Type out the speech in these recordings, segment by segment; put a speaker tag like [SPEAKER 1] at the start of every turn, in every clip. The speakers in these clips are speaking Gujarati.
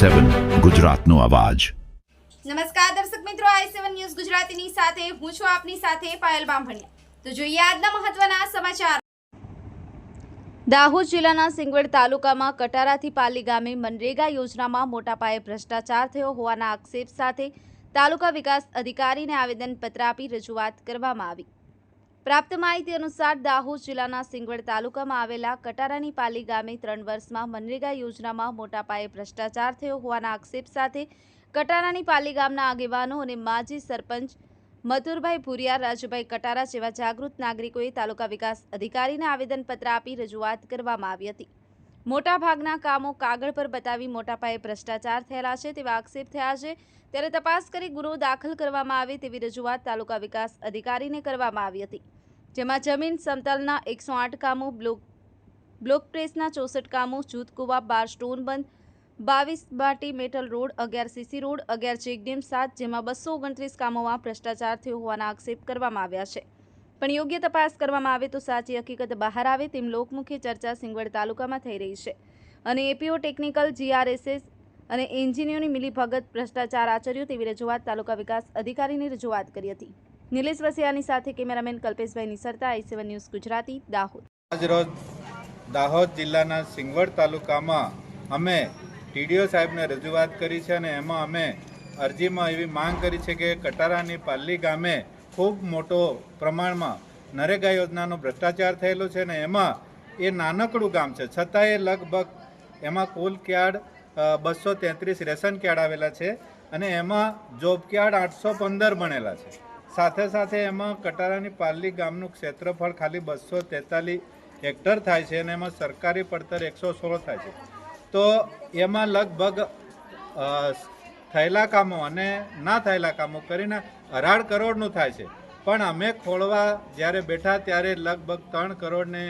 [SPEAKER 1] સેવન ગુજરાતનો અવાજ.
[SPEAKER 2] નમસ્કાર દર્શક મિત્રો, આઈ સેવન ન્યૂઝ ગુજરાતીની સાથે હું છું આપની સાથે પાયલ બામભણિયા. તો જોઈએ આજના મહત્વના સમાચાર. દાહોદ જિલ્લાના સિંગવડ તાલુકામાં કટારાથી પાલી ગામે મનરેગા યોજનામાં મોટા પાયે ભ્રષ્ટાચાર થયો હોવાના આક્ષેપ સાથે તાલુકા વિકાસ અધિકારીને આવેદનપત્ર આપી રજૂઆત કરવામાં આવી. પ્રાપ્ત માહિતી અનુસાર દાહોદ જિલ્લાના સિંગવડ તાલુકામાં આવેલા કટારાની પાલી ગામે ત્રણ વર્ષમાં મનરેગા યોજનામાં મોટા પાયે ભ્રષ્ટાચાર થયો હોવાના આક્ષેપ સાથે કટારાની પાલી ગામના આગેવાનો અને માજી સરપંચ મથુરભાઈ ભુરિયા, રાજુભાઈ કટારા જેવા જાગૃત નાગરિકોએ તાલુકા વિકાસ અધિકારીને આવેદનપત્ર આપી રજૂઆત કરવામાં આવી હતી. મોટાભાગના કામો કાગળ પર બતાવી મોટા પાયે ભ્રષ્ટાચાર થયેલા છે તેવા આક્ષેપ થયા છે. ત્યારે તપાસ કરી ગુનો દાખલ કરવામાં આવે તેવી રજૂઆત તાલુકા વિકાસ અધિકારીને કરવામાં આવી હતી. જેમાં જમીન સમતલના એકસો આઠ કામો, બ્લોક બ્લોક પ્રેસના ચોસઠ કામો જૂથકુવા બાર સ્ટોન બંધ, બાવીસ બાટી મેટલ રોડ, અગિયાર સીસી રોડ, અગિયાર ચેકડેમ સાત, જેમાં બસો ઓગણત્રીસ કામોમાં ભ્રષ્ટાચાર થયો હોવાના આક્ષેપ કરવામાં આવ્યા છે. પણ યોગ્ય તપાસ કરવામાં આવે તો સાચી હકીકત બહાર આવે તેમ લોકમુખી ચર્ચા સિંગવડ તાલુકામાં થઈ રહી છે. અને એપીઓ ટેકનિકલ, જીઆરએસએસ અને એન્જિનિયરની મિલીભગત ભ્રષ્ટાચાર આચર્યો તેવી રજૂઆત તાલુકા વિકાસ અધિકારીની રજૂઆત કરી હતી. નિલેશ વસિયાની સાથે cameraman Kalpeshbhai Nisarta I seven news Gujarati, Dahod.
[SPEAKER 3] આજરોજ દાહોદ જિલ્લાના સિંગવડ તાલુકામાં અમે ટીડીઓ સાહેબને રજૂઆત કરી છે અને એમાં અમે અરજીમાં એવી માંગ કરી છે કે કટારાની પાલ્લી ગામે ખૂબ મોટો પ્રમાણમાં નરેગા યોજનાનો ભ્રષ્ટાચાર થયેલો છે ને એમાં એ નાનકડું ગામ છે. છતાંય લગભગ એમાં કુલ ક્યાર્ડ બસો તેત્રીસ રેશન કાર્ડ આવેલા છે અને એમાં જોબ કાર્ડ આઠસો પંદર બનેલા છે. સાથે સાથે એમાં કટારાની પાર્લી ગામનું ક્ષેત્રફળ ખાલી બસો તેતાલીસ હેક્ટર થાય છે અને એમાં સરકારી પડતર એકસો સોળ થાય છે. તો એમાં લગભગ થયેલા કામો અને ના થયેલા કામો કરીને અઢાર કરોડનું થાય છે. પણ અમે ખોળવા જ્યારે બેઠા ત્યારે લગભગ ત્રણ કરોડને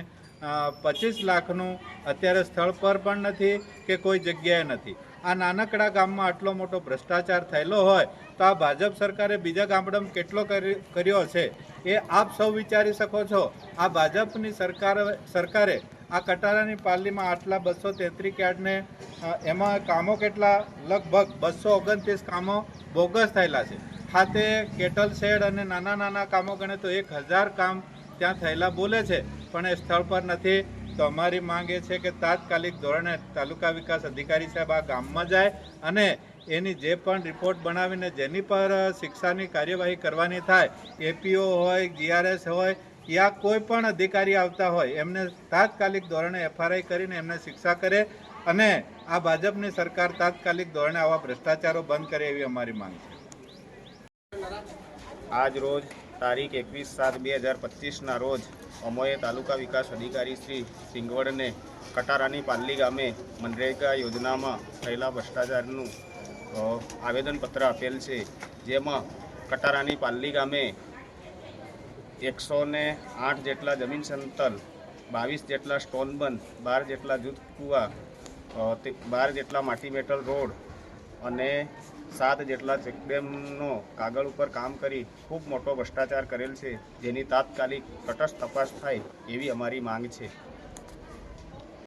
[SPEAKER 3] પચીસ લાખનું અત્યારે સ્થળ પર પણ નથી કે કોઈ જગ્યાએ નથી. આ નાનકડા ગામમાં આટલો મોટો ભ્રષ્ટાચાર થયેલો હોય તો આ ભાજપ સરકારે બીજા ગામડામાં કેટલો કરી- કર્યો છે એ આપ સૌ વિચારી શકો છો. આ ભાજપની સરકાર, સરકારે આ કટારાની પાલીમાં આટલા બસો તેત્રીસ યાર્ડને એમાં કામો કેટલા? લગભગ બસો ઓગણત્રીસ કામો બોગસ થયેલા છે. ખાતે કેટલ શેડ અને નાના નાના કામો ગણે તો એક હજાર કામ ત્યાં થયેલા બોલે છે. પણ એ સ્થળ પર નથી. તો અમારી માંગ એ છે કે તાત્કાલિક ધોરણે તાલુકા વિકાસ અધિકારી સાહેબ આ ગામમાં જાય અને એની જે પણ રિપોર્ટ બનાવીને જેની પર શિક્ષાની કાર્યવાહી કરવાની થાય, એપીઓ હોય જીઆરએસ હોય યા કોઈ પણ અધિકારી આવતા હોય, એમને તાત્કાલિક ધોરણે એફઆરઆઈ કરીને એમને શિક્ષા કરે અને આ ભાજપની સરકાર તાત્કાલિક ધોરણે આવા ભ્રષ્ટાચારો બંધ કરે એવી અમારી માંગ છે.
[SPEAKER 4] આજ રોજ તારીખ એકવીસ સાત બે હજાર પચીસના રોજ અમોએ તાલુકા વિકાસ અધિકારી શ્રી સિંગવડને કટારાની પાલ્લી ગામે મનરેગા યોજનામાં થયેલા ભ્રષ્ટાચારનું આવેદનપત્ર આપેલ છે, જેમાં કટારાની પાલ્લી ગામે એકસો ને આઠ જેટલા જમીન સંતલ બાવીસ જેટલા સ્ટોન બંધ, બાર જેટલા જૂથ કૂવા બાર જેટલા માટી મેટલ રોડ અને સાત જેટલા ચેકડેમનો કાગળ ઉપર કામ કરી ખૂબ મોટો ભ્રષ્ટાચાર કરેલ છે, જેની તાત્કાલિક તટસ્થ તપાસ થાય એવી અમારી માંગ છે.